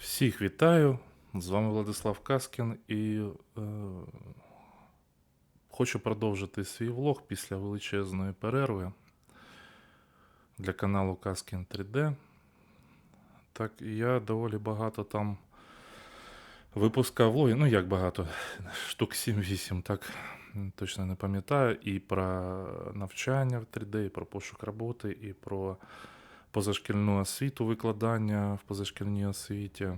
Всіх вітаю! З вами Владислав Каскін і е, хочу продовжити свій влог після величезної перерви для каналу Каскін 3D. Так, я доволі багато там випускав влоги. Ну, як багато, штук 7-8, так точно не пам'ятаю. І про навчання в 3D, і про пошук роботи, і про позашкільну освіту, викладання в позашкільній освіті.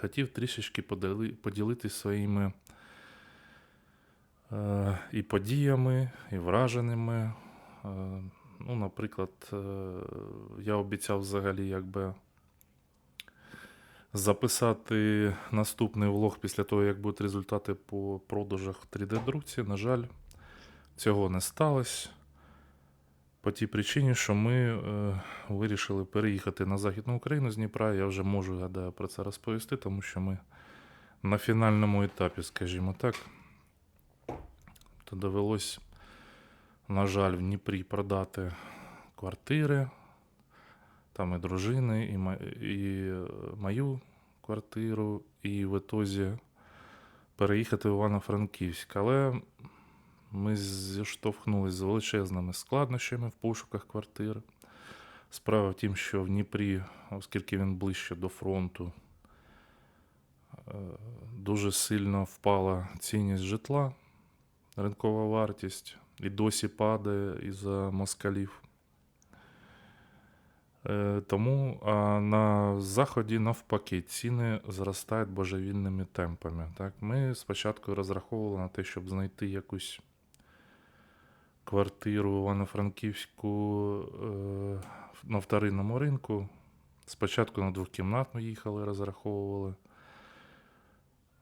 Хотів трішечки поділи, поділитись своїми е, і подіями, і враженими. Е, ну, наприклад, е, я обіцяв взагалі якби записати наступний влог після того, як будуть результати по продажах в 3D-друці. На жаль, цього не сталося. По тій причині, що ми е, вирішили переїхати на Західну Україну з Дніпра. Я вже можу, гадаю, про це розповісти, тому що ми на фінальному етапі, скажімо так, то довелось, на жаль, в Дніпрі продати квартири. Там і дружини, і, ма- і е, мою квартиру, і в ітозі переїхати в Івано-Франківськ. Але ми зіштовхнулися з величезними складнощами в пошуках квартир. Справа в тім, що в Дніпрі, оскільки він ближче до фронту, е, дуже сильно впала цінність житла, ринкова вартість, і досі падає із-за москалів. Е, Тому на заході навпаки ціни зростають божевільними темпами. Так, ми спочатку розраховували на те, щоб знайти якусь квартиру в Івано-Франківську е, на вторинному ринку. Спочатку на двохкімнатну їхали, розраховували.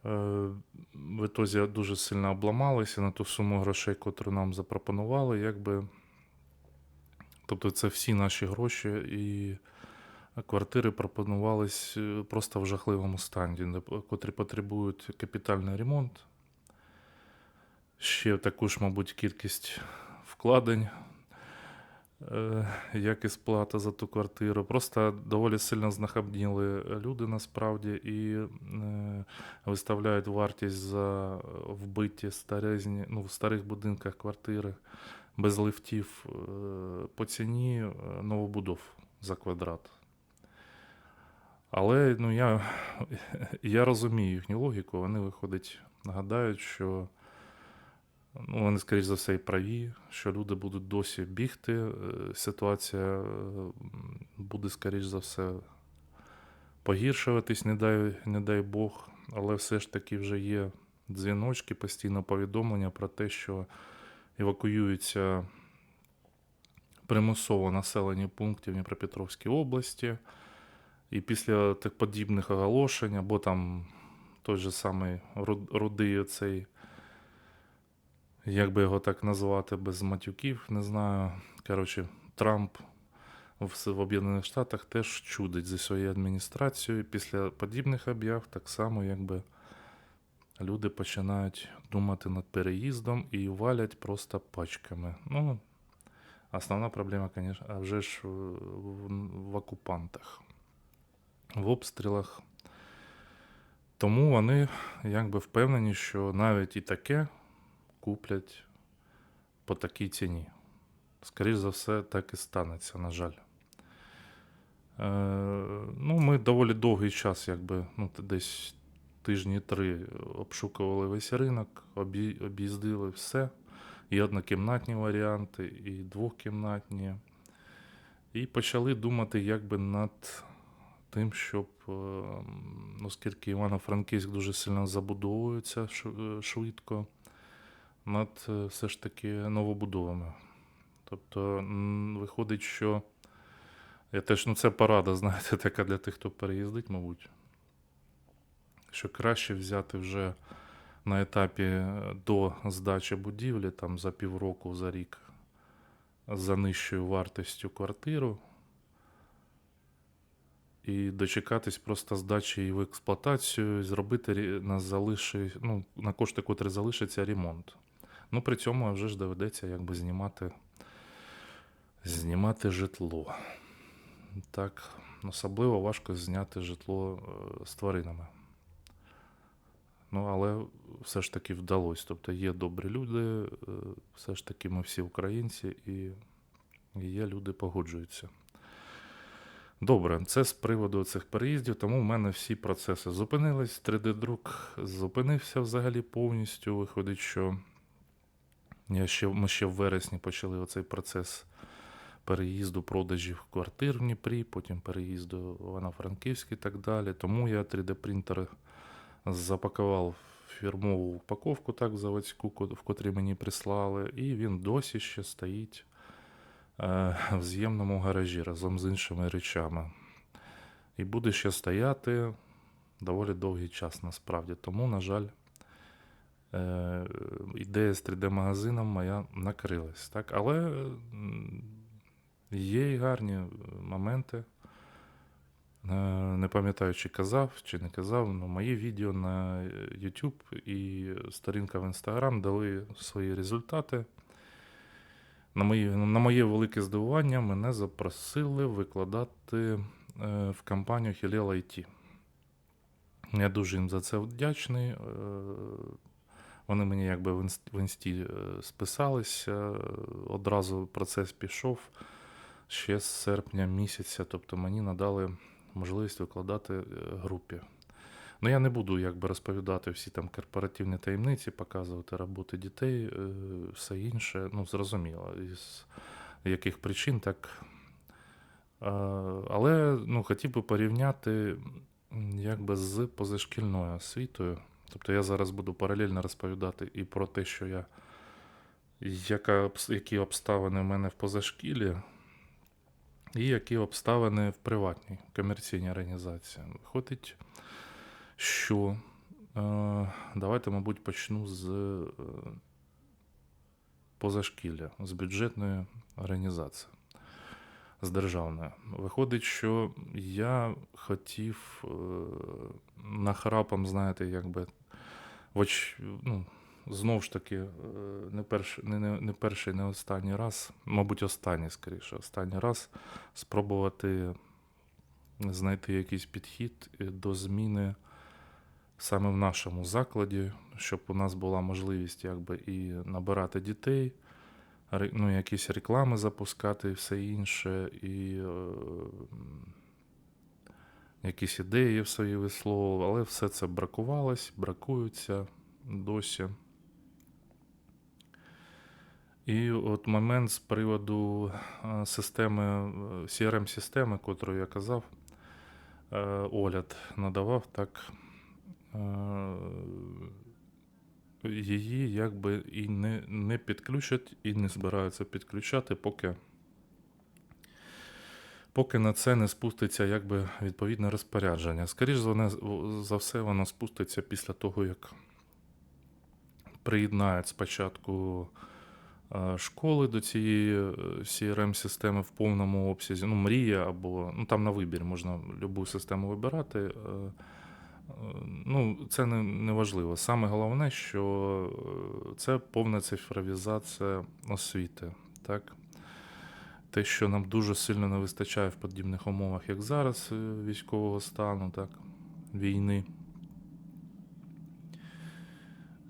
Е, В ітозі дуже сильно обламалися на ту суму грошей, котру нам запропонували. Якби... Тобто це всі наші гроші і квартири пропонувались е, просто в жахливому стані, котрі потребують капітальний ремонт. Ще таку ж, мабуть, кількість вкладень, е, як і сплата за ту квартиру. Просто доволі сильно знахабніли люди насправді і е, виставляють вартість за вбиті старезні, ну, в старих будинках квартири без лифтів е, по ціні новобудов за квадрат. Але ну, я, я розумію їхню логіку. Вони виходить, гадають, що ну, вони, скоріш за все, і праві, що люди будуть досі бігти. е, Ситуація е, буде, скоріш за все, погіршуватись, не дай, не дай Бог. Але все ж таки вже є дзвіночки, постійно повідомлення про те, що евакуюються примусово населені пункти в Дніпропетровській області. І після так подібних оголошень, або там той же самий Ру- цей, як би його так назвати, без матюків, не знаю. Коротше, Трамп в, в Об'єднаних Штатах теж чудить зі своєю адміністрацією. Після подібних об'яв так само, якби люди починають думати над переїздом і валять просто пачками. Ну, основна проблема, звісно, а вже ж в, в, в окупантах, в обстрілах. Тому вони якби впевнені, що навіть і таке куплять по такій ціні. Скоріше за все, так і станеться, на жаль. Е, ну, ми доволі довгий час, якби, ну, десь тижні три обшукували весь ринок, об'ї- об'їздили все. І однокімнатні варіанти, і двохкімнатні. І почали думати якби над тим, щоб, е, оскільки Івано-Франківськ дуже сильно забудовується е, швидко, над е, все ж таки новобудовами. Тобто виходить, що я теж, ну це порада, знаєте, така для тих, хто переїздить, мабуть. Що краще взяти вже на етапі е, до здачі будівлі, там за півроку, за рік, за нижчою вартістю квартиру. І дочекатись просто здачі її в експлуатацію, зробити на, залиши, ну, на кошти, котрі залишиться, ремонт. Ну, при цьому вже ж доведеться якби знімати, знімати житло. Так, особливо важко зняти житло е, з тваринами. Ну, але все ж таки вдалося. Тобто є добрі люди, е, все ж таки ми всі українці, і, є люди погоджуються. Добре, це з приводу цих переїздів, тому в мене всі процеси зупинились. 3D-друк зупинився взагалі повністю. Виходить, що я ще, ми ще в вересні почали оцей процес переїзду продажів квартир в Дніпрі, потім переїзду в Івано-Франківськ і так далі. Тому я 3D-принтер запакував фірмову упаковку, так, заводську, в котрі мені прислали, і він досі ще стоїть е, в з'ємному гаражі разом з іншими речами. І буде ще стояти доволі довгий час насправді. Тому, на жаль, ідея з 3D-магазином моя накрилась. Так? Але є і гарні е, моменти. Е, Не пам'ятаю, чи казав, чи не казав, але мої відео на YouTube і сторінка в Instagram дали свої результати. На, мої, на моє велике здивування мене запросили викладати е, в компанію Helial IT. Я дуже їм за це вдячний. Вони мені якби в інст- в інсті е, списалися, одразу процес пішов ще з серпня місяця, тобто мені надали можливість викладати е, групі. Ну, я не буду якби розповідати всі там корпоративні таємниці, показувати роботи дітей, е, все інше. Ну, зрозуміло, із яких причин так. Але ну, хотів би порівняти якби з позашкільною освітою. Тобто я зараз буду паралельно розповідати і про те, що я, яка, які обставини в мене в позашкілі, і які обставини в приватній комерційній організації. Виходить, що е, давайте, мабуть, почну з е, позашкілля, з бюджетної організації, з державної. Виходить, що я хотів е, нахрапом, знаєте, якби оч, ну, знову ж таки, е, не, перш, не, не, перший, не останній раз, мабуть, останній, скоріше, останній раз спробувати знайти якийсь підхід до зміни саме в нашому закладі, щоб у нас була можливість якби і набирати дітей, ну, якісь реклами запускати і все інше, і е, якісь ідеї в свої висловлював, але все це бракувалось, бракується досі. І от момент з приводу е, системи, е, CRM-системи, котру я казав, е, огляд надавав, так її якби і не, не підключать, і не збираються підключати, поки, поки на це не спуститься якби відповідне розпорядження. Скоріше за, все, воно спуститься після того, як приєднають спочатку е, школи до цієї е, CRM-системи в повному обсязі. Ну, мрія або ну, там на вибір можна будь-яку систему вибирати. Е, Ну, це не, не важливо. Саме головне, що це повна цифровізація освіти. Так? Те, що нам дуже сильно не вистачає в подібних умовах, як зараз, е, військового стану, так, війни.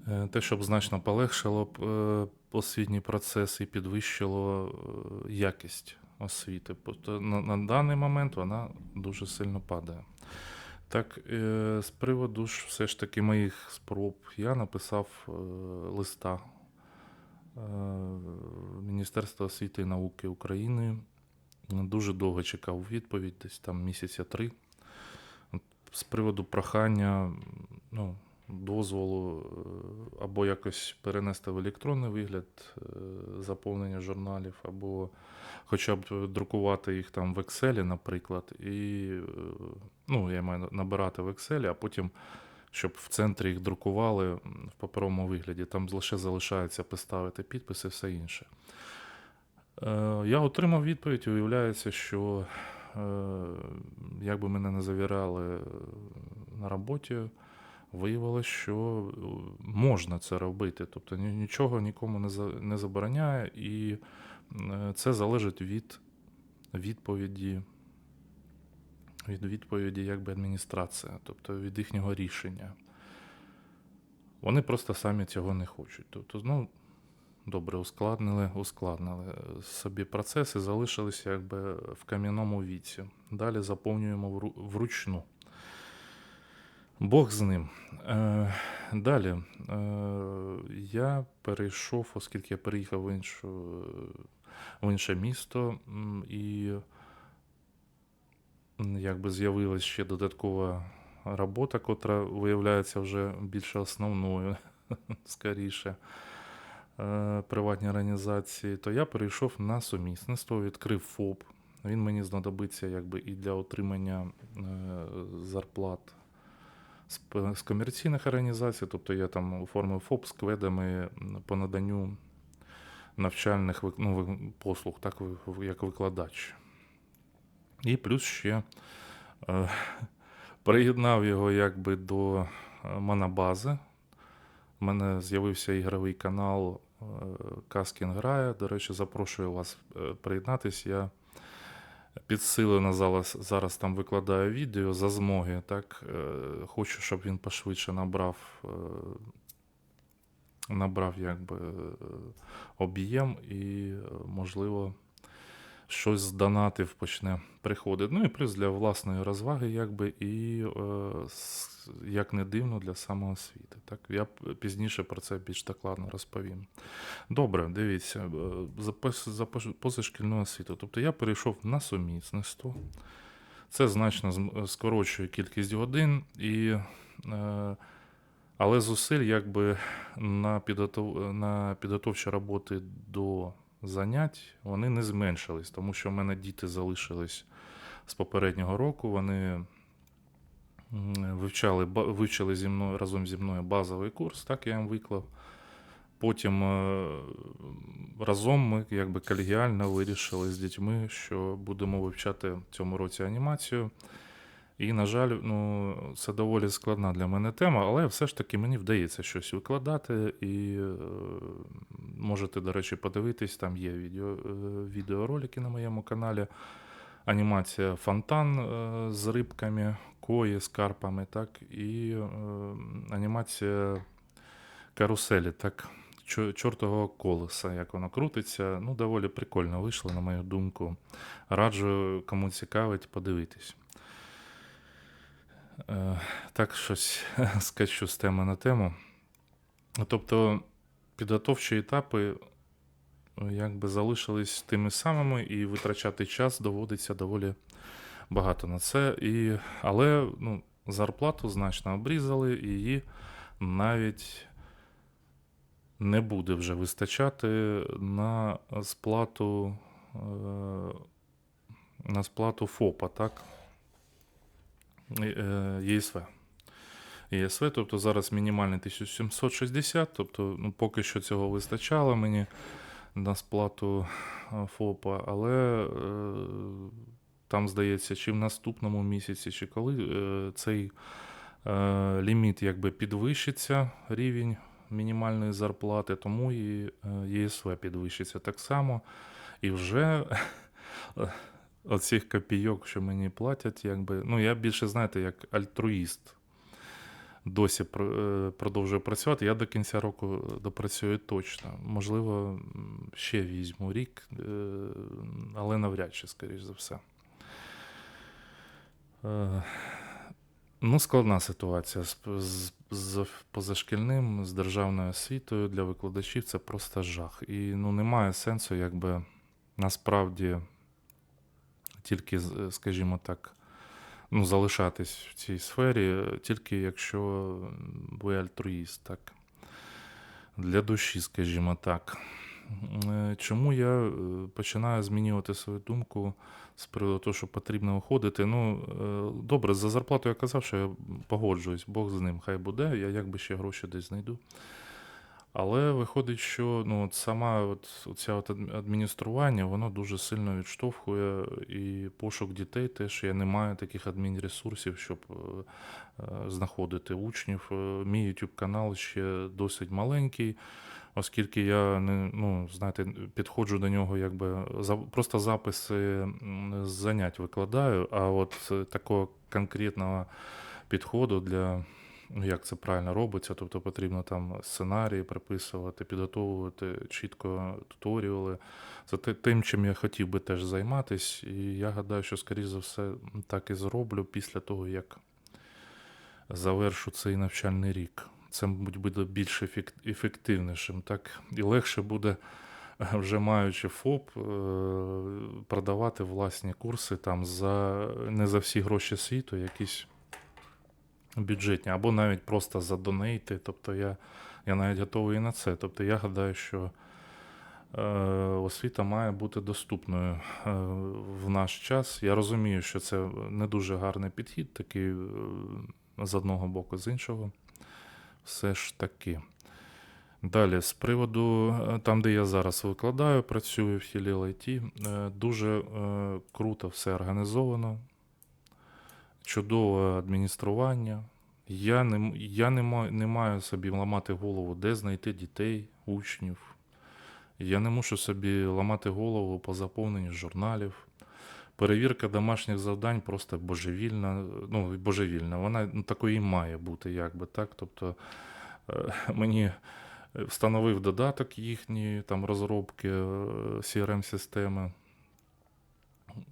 Е, Те, щоб значно полегшило б е, освітній процес і підвищило якість освіти. На, на даний момент вона дуже сильно падає. Так, з приводу ж все ж таки моїх спроб, я написав листа е, в Міністерство освіти і науки України. Дуже довго чекав відповідь, десь там місяця три. З приводу прохання ну, дозволу е, або якось перенести в електронний вигляд е, заповнення журналів, або хоча б друкувати їх там в Excel, наприклад, і ну, я маю набирати в Excel, а потім, щоб в центрі їх друкували в паперовому вигляді, там лише залишається поставити підпис і все інше. Е, Я отримав відповідь, і виявляється, що е, як би мене не завіряли е, на роботі, виявилося, що можна це робити. Тобто нічого нікому не забороняє, і це залежить від відповіді від відповіді якби адміністрація, тобто від їхнього рішення. Вони просто самі цього не хочуть. Тобто, ну, добре, ускладнили, ускладнили собі процеси, залишилися якби в кам'яному віці. Далі заповнюємо вручну. Бог з ним. Е, далі. Е, я перейшов, оскільки я переїхав в, іншу, в інше місто, і якби з'явилась ще додаткова робота, котра виявляється вже більше основною, скоріше, е, приватні організації, то я перейшов на сумісництво, відкрив ФОП. Він мені знадобиться якби і для отримання е, зарплат з, комерційних організацій, тобто я там оформив ФОП з кведами по наданню навчальних ну, послуг, так як викладач. І плюс ще е, приєднав його якби до е, монобази. У мене з'явився ігровий канал е, Каскін грає. До речі, запрошую вас е, приєднатись. Я підсилено зараз, зараз там викладаю відео за змоги. Так? Хочу, щоб він пошвидше набрав, набрав якби, об'єм і, можливо, щось з донатів почне приходити. Ну і плюс для власної розваги, якби, і, е, як не дивно, для самоосвіти. Так? Я пізніше про це більш докладно розповім. Добре, дивіться, е, за, позашкільну освіту. Тобто я перейшов на сумісництво. Це значно скорочує кількість годин, і, е, але зусиль якби на, на підготовчі роботи до занять вони не зменшились, тому що в мене діти залишились з попереднього року. Вони вивчали, вивчили зі мною разом зі мною базовий курс, так я їм виклав. Потім е, разом ми якби колегіально вирішили з дітьми, що будемо вивчати в цьому році анімацію. І, на жаль, ну, це доволі складна для мене тема, але все ж таки мені вдається щось викладати. І е, можете, до речі, подивитись, там є відео, е, відеоролики на моєму каналі. Анімація фонтан е, з рибками, кої з карпами, так, і анімація каруселі, так, чортового колеса, як воно крутиться. Ну, доволі прикольно вийшло, на мою думку. Раджу, кому цікавить, подивитись. Е, Так, щось скачу з теми на тему. Тобто, підготовчі етапи е, якби залишились тими самими, і витрачати час доводиться доволі багато на це. І, але ну, зарплату значно обрізали, і її навіть не буде вже вистачати на сплату, е, на сплату ФОПа, так? Е, ЄСВ. ЄСВ, тобто зараз мінімальний 1760, тобто ну, поки що цього вистачало мені на сплату е, ФОПа, але е, там, здається, чи в наступному місяці, чи коли е, цей е, ліміт якби підвищиться, рівень мінімальної зарплати, тому і е, ЄСВ підвищиться так само. І вже оцих копійок, що мені платять, якби. Ну, я більше, знаєте, як альтруїст. Досі е, продовжую працювати. Я до кінця року допрацюю точно. Можливо, ще візьму рік, е, але навряд чи, скоріш за все. Е, Ну, складна ситуація з, з позашкільним, з державною освітою для викладачів це просто жах. І ну, немає сенсу, якби насправді тільки, скажімо так, ну, залишатись в цій сфері, тільки якщо ви альтруїст, так. Для душі, скажімо так. Е, Чому я е, починаю змінювати свою думку з приводу того, що потрібно уходити? Ну, е, добре, за зарплату я казав, що я погоджуюсь, Бог з ним, хай буде, я якби ще гроші десь знайду. Але виходить, що ну, от сама от, оця от адміністрування, воно дуже сильно відштовхує і пошук дітей теж. Я не маю таких адмінресурсів, щоб е, е, знаходити учнів. Е, Мій YouTube канал ще досить маленький. оскільки я не, ну, знаєте, підходжу до нього якби за, просто записи занять викладаю, а от такого конкретного підходу для. Ну, як це правильно робиться, тобто потрібно там сценарії приписувати, підготовувати чітко туторіали. Це тим, чим я хотів би теж займатися, і я гадаю, що, скоріш за все, так і зроблю після того, як завершу цей навчальний рік. Це, мабуть, буде більш ефективнішим, так і легше буде, вже маючи ФОП, е, продавати власні курси там за не за всі гроші світу, якісь бюджетні, або навіть просто за донейти. Тобто я, я навіть готовий і на це. Тобто я гадаю, що е, освіта має бути доступною е, в наш час. Я розумію, що це не дуже гарний підхід, такий е, з одного боку, з іншого. Все ж таки. Далі, з приводу е, там, де я зараз викладаю, працюю в Хілі IT, е, дуже е, круто все організовано, чудове адміністрування. Я не, я не, маю, не маю собі ламати голову, де знайти дітей, учнів. Я не мушу собі ламати голову по заповненню журналів. Перевірка домашніх завдань просто божевільна. Ну, божевільна. Вона ну, такою і має бути, якби так. Тобто е, мені встановив додаток їхньої там розробки е, CRM-системи.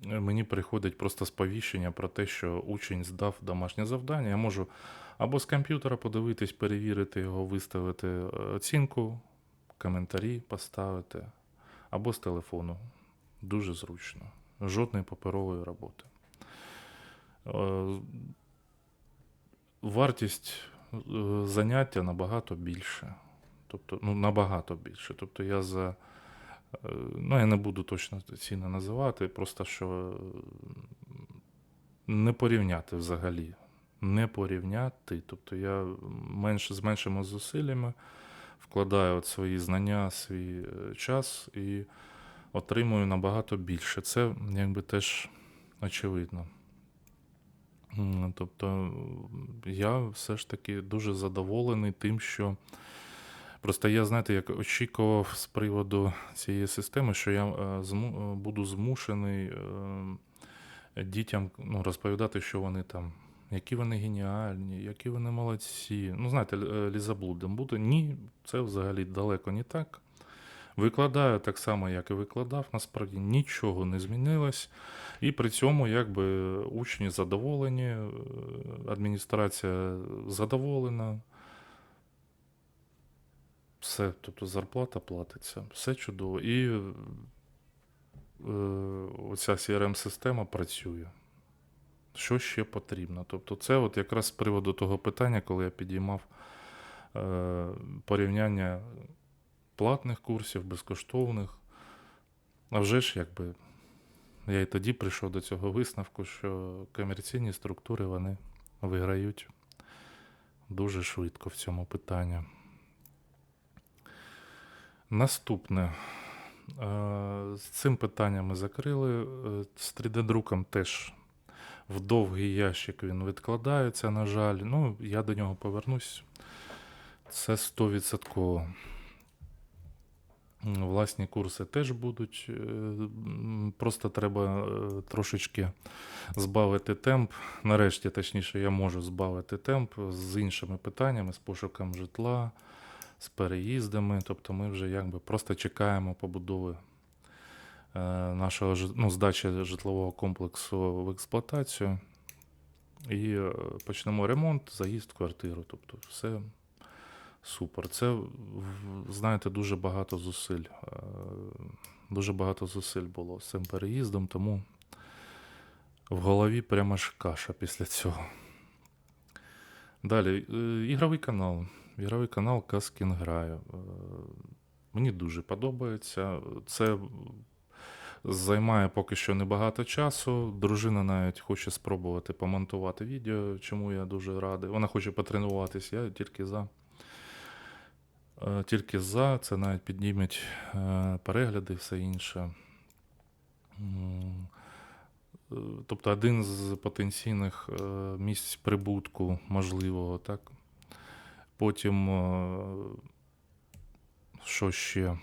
Мені приходить просто сповіщення про те, що учень здав домашнє завдання. Я можу або з комп'ютера подивитись, перевірити його, виставити е, оцінку, коментарі поставити, або з телефону. Дуже зручно. Жодної паперової роботи. Е, Вартість е, заняття набагато більше. Тобто, ну, набагато більше. Тобто я за. Ну, я не буду точно ціни називати, просто що е, не порівняти взагалі. Не порівняти. Тобто я менше, з меншими зусиллями вкладаю от свої знання, свій е, час і отримую набагато більше. Це якби теж очевидно. Тобто я все ж таки дуже задоволений тим, що просто я, знаєте, як очікував з приводу цієї системи, що я е, е, буду змушений е, дітям ну, розповідати, що вони там, які вони геніальні, які вони молодці. Ну, знаєте, л- е, лізоблудом буду. Ні, це взагалі далеко не так. Викладаю так само, як і викладав, насправді нічого не змінилось. І при цьому якби учні задоволені, адміністрація задоволена. Все, тобто зарплата платиться, все чудово. І е, оця CRM-система працює. Що ще потрібно? Тобто, це от якраз з приводу того питання, коли я підіймав е, порівняння платних курсів, безкоштовних. А вже ж, якби, я і тоді прийшов до цього висновку, що комерційні структури вони виграють дуже швидко в цьому питанні. Наступне. Е, З цим питанням ми закрили. Е, З 3D-друком теж в довгий ящик він відкладається, на жаль. Ну, я до нього повернусь. Це 100%. Власні курси теж будуть. е, Просто треба трошечки збавити темп. Нарешті, точніше, я можу збавити темп з іншими питаннями, з пошуком житла, з переїздами. Тобто ми вже якби просто чекаємо побудови е, нашого ну, здачі житлового комплексу в експлуатацію. І е, почнемо ремонт, заїзд в квартиру. Тобто все супер. Це, знаєте, дуже багато зусиль. е, Дуже багато зусиль було з цим переїздом, тому в голові прямо ж каша після цього. Далі, ігровий канал. Ігровий канал Каскін граю. Е, Мені дуже подобається. Це займає поки що небагато часу. Дружина навіть хоче спробувати помонтувати відео, чому я дуже радий. Вона хоче потренуватись, я тільки за. Е, Тільки за, це навіть підніметь е, перегляди все інше. Тобто один з потенційних місць прибутку можливого, так. Потім е, Що ще?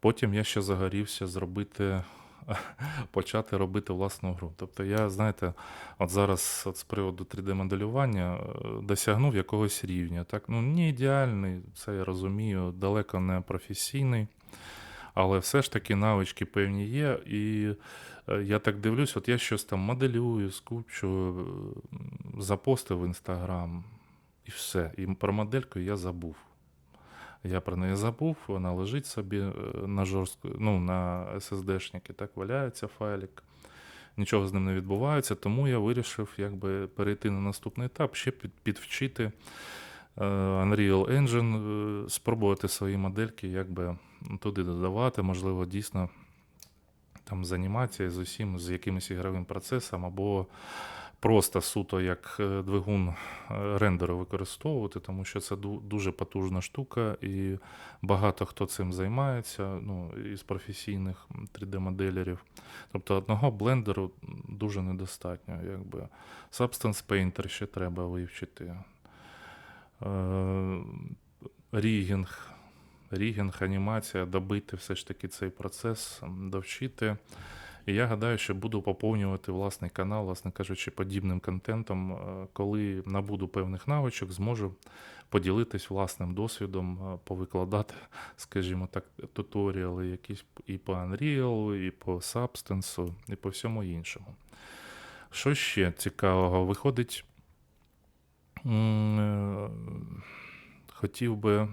Потім я ще загорівся зробити, почати робити власну гру. Тобто я, знаєте, от зараз от з приводу 3D-моделювання е, досягнув якогось рівня. Так? Ну, не ідеальний, це я розумію, далеко не професійний. Але все ж таки навички певні є. І е, я так дивлюсь, от я щось там моделюю, скупчу, запостив в Інстаграм, і все. І про модельку я забув. Я про неї забув, вона лежить собі е, на жорстку, ну, на SSD-шники, так валяється файлик. Нічого з ним не відбувається, тому я вирішив якби, перейти на наступний етап, ще під, підвчити е, Unreal Engine, е, спробувати свої модельки якби, туди додавати, можливо, дійсно там з анімацією, з усім, з якимось ігровим процесом, або просто суто як е, двигун е, рендеру використовувати, тому що це дуже потужна штука, і багато хто цим займається, ну, із професійних 3D-моделерів. Тобто одного блендеру дуже недостатньо. Якби. Substance Painter ще треба вивчити. Е, Рігінг, рігінг, анімація, добити все ж таки цей процес, довчити. І я гадаю, що буду поповнювати власний канал, власне кажучи, подібним контентом, е, коли набуду певних навичок, зможу поділитись власним досвідом, е, повикладати, скажімо так, туторіали якісь і по Unreal, і по Substance, і по всьому іншому. Що ще цікавого? Виходить, е, хотів би.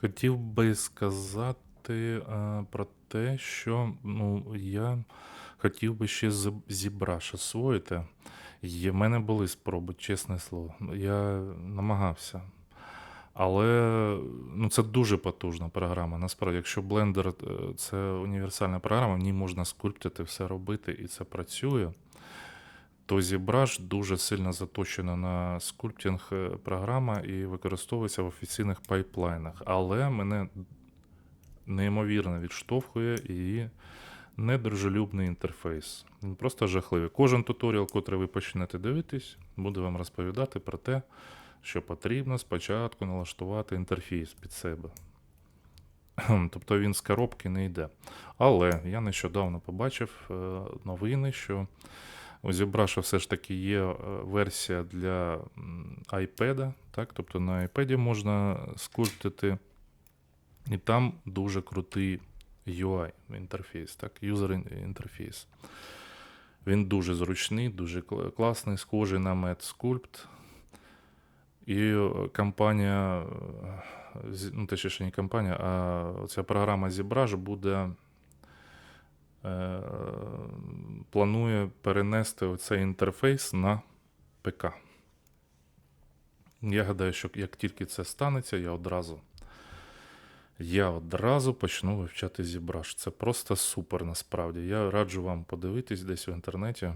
Хотів би сказати е, про те, що ну, я хотів би ще зібраш освоїти. В мене були спроби, чесне слово. Я намагався. Але ну, це дуже потужна програма. Насправді, якщо Blender е, це універсальна програма, в ній можна скульптити, все робити, і це працює, то ZBrush дуже сильно заточена на скульптинг е, програма і використовується в офіційних пайплайнах. Але мене неймовірно відштовхує її недружелюбний інтерфейс. Він просто жахливий. Кожен туторіал, котрий ви почнете дивитись, буде вам розповідати про те, що потрібно спочатку налаштувати інтерфейс під себе. Тобто він з коробки не йде. Але я нещодавно побачив е, новини, що у ZBrush все ж таки є е, версія для iPad, так? тобто на iPad можна скульптити, і там дуже крутий UI інтерфейс, так? юзер інтерфейс. Він дуже зручний, дуже класний, схожий на MedSculpt. І е, компанія, е, ну, точніше, не компанія, а ця програма ZBrush буде планує перенести цей інтерфейс на ПК. Я гадаю, що як тільки це станеться, я одразу, я одразу почну вивчати ZBrush. Це просто супер насправді. Я раджу вам подивитись десь в інтернеті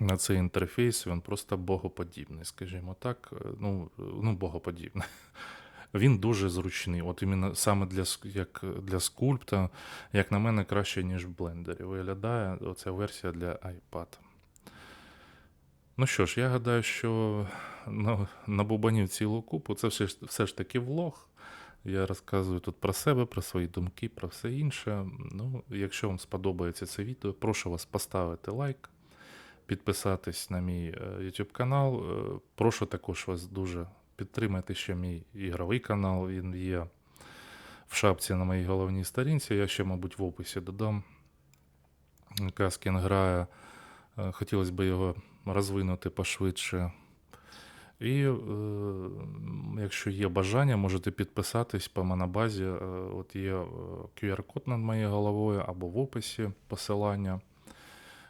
на цей інтерфейс. Він просто богоподібний, скажімо так. Е, Ну, е, ну богоподібний. Він дуже зручний. От іменно саме для, як для скульпта, як на мене, краще, ніж в блендері. Виглядає оця версія для iPad. Ну що ж, я гадаю, що на, набубанів цілу купу. Це все все ж таки влог. Я розказую тут про себе, про свої думки, про все інше. Ну, якщо вам сподобається це відео, прошу вас поставити лайк, підписатись на мій е, YouTube канал. Е, Прошу також вас дуже підтримати ще мій ігровий канал. Він є в шапці на моїй головній сторінці. Я ще, мабуть, в описі додам. Каскін грає. Е, Хотілося б його розвинути пошвидше. І е, якщо є бажання, можете підписатись по монобазі. Е, От є е, QR-код над моєю головою або в описі посилання.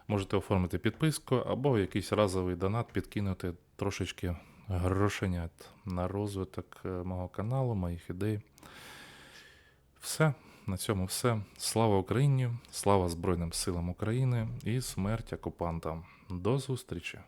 Можете оформити підписку або якийсь разовий донат підкинути трошечки грошенят на розвиток е, мого каналу, моїх ідей. Все. На цьому все. Слава Україні, слава Збройним силам України і смерть окупантам. До зустрічі!